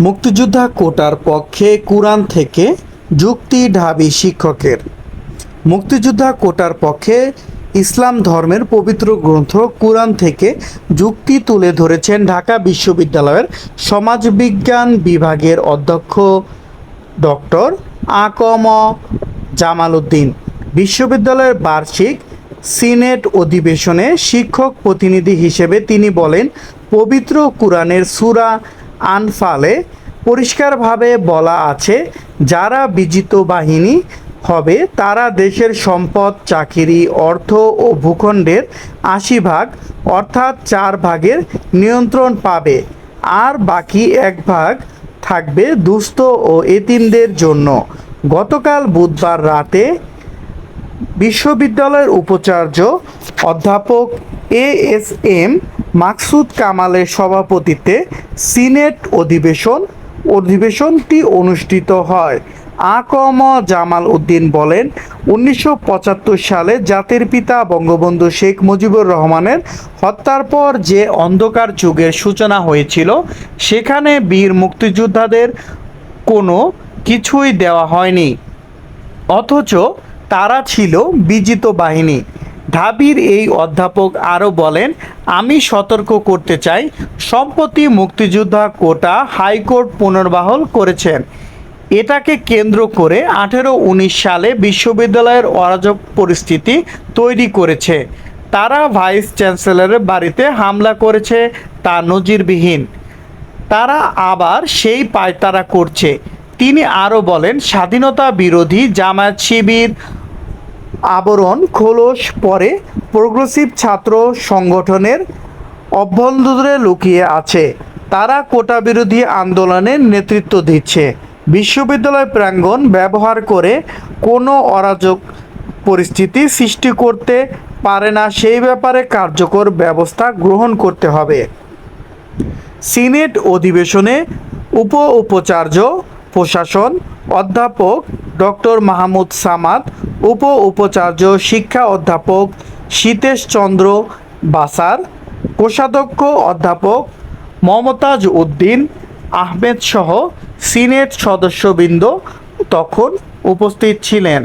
মুক্তিযোদ্ধা কোটার পক্ষে কুরআন থেকে যুক্তি ঢাবি শিক্ষকের। মুক্তিযোদ্ধা কোটার পক্ষে ইসলাম ধর্মের পবিত্র গ্রন্থ কুরআন থেকে যুক্তি তুলে ধরেছেন ঢাকা বিশ্ববিদ্যালয়ের সমাজবিজ্ঞান বিভাগের অধ্যক্ষ ডক্টর আকম জামাল উদ্দিন বিশ্ববিদ্যালয়ের বার্ষিক সিনেট অধিবেশনে শিক্ষক প্রতিনিধি হিসেবে তিনি বলেন, পবিত্র কুরআনের সূরা আনফালে পরিষ্কারভাবে বলা আছে, যারা বিজিত বাহিনী হবে, তারা দেশের সম্পদ, চাকরি, অর্থ ও ভূখণ্ডের আশি ভাগ, অর্থাৎ চার ভাগের নিয়ন্ত্রণ পাবে। আর বাকি এক ভাগ থাকবে দুস্থ ও এতিমদের জন্য। গতকাল বুধবার রাতে বিশ্ববিদ্যালয়ের উপাচার্য অধ্যাপক এ এস এম মাকসুদ কামালের সভাপতিত্বে সিনেট অধিবেশন, অধিবেশনটি অনুষ্ঠিত হয়। আকম জামাল উদ্দিন বলেন, উনিশশো পঁচাত্তর সালে জাতির পিতা বঙ্গবন্ধু শেখ মুজিবুর রহমানের হত্যার পর যে অন্ধকার যুগের সূচনা হয়েছিল, সেখানে বীর মুক্তিযোদ্ধাদের কোনো কিছুই দেওয়া হয়নি। অথচ তারা ছিল বিজিত বাহিনী। ঢাবির এই অধ্যাপক আরও বলেন, আমি সতর্ক করতে চাই। সম্প্রতি মুক্তিযোদ্ধা কোটা হাইকোর্ট পুনর্বহাল করেছেন। এটাকে কেন্দ্র করে আঠেরো উনিশ সালে বিশ্ববিদ্যালয়ের অরাজক পরিস্থিতি তৈরি করেছে। তারা ভাইস চ্যান্সেলরের বাড়িতে হামলা করেছে, তা নজিরবিহীন। তারা আবার সেই পায়তারা করছে। তিনি আরও বলেন, স্বাধীনতা বিরোধী জামায়াত শিবির আবরণ খোলস পরে প্রগ্রেসিভ ছাত্র সংগঠনের অভ্যন্তরে লুকিয়ে আছে। তারা কোটা বিরোধী আন্দোলনের নেতৃত্ব দিচ্ছে। বিশ্ববিদ্যালয় প্রাঙ্গণ ব্যবহার করে কোনো অরাজক পরিস্থিতি সৃষ্টি করতে পারে না, সেই ব্যাপারে কার্যকর ব্যবস্থা গ্রহণ করতে হবে। সিনেট অধিবেশনে উপ উপাচার্য প্রশাসন অধ্যাপক ডক্টর মাহমুদ সামাদ উপ উপাচার্য শিক্ষা অধ্যাপক শীতেশ চন্দ্র বাসার, কোষাধ্যক্ষ অধ্যাপক মমতাজ উদ্দিন, আহমেদ সহ সিনেট সদস্যবৃন্দ তখন উপস্থিত ছিলেন।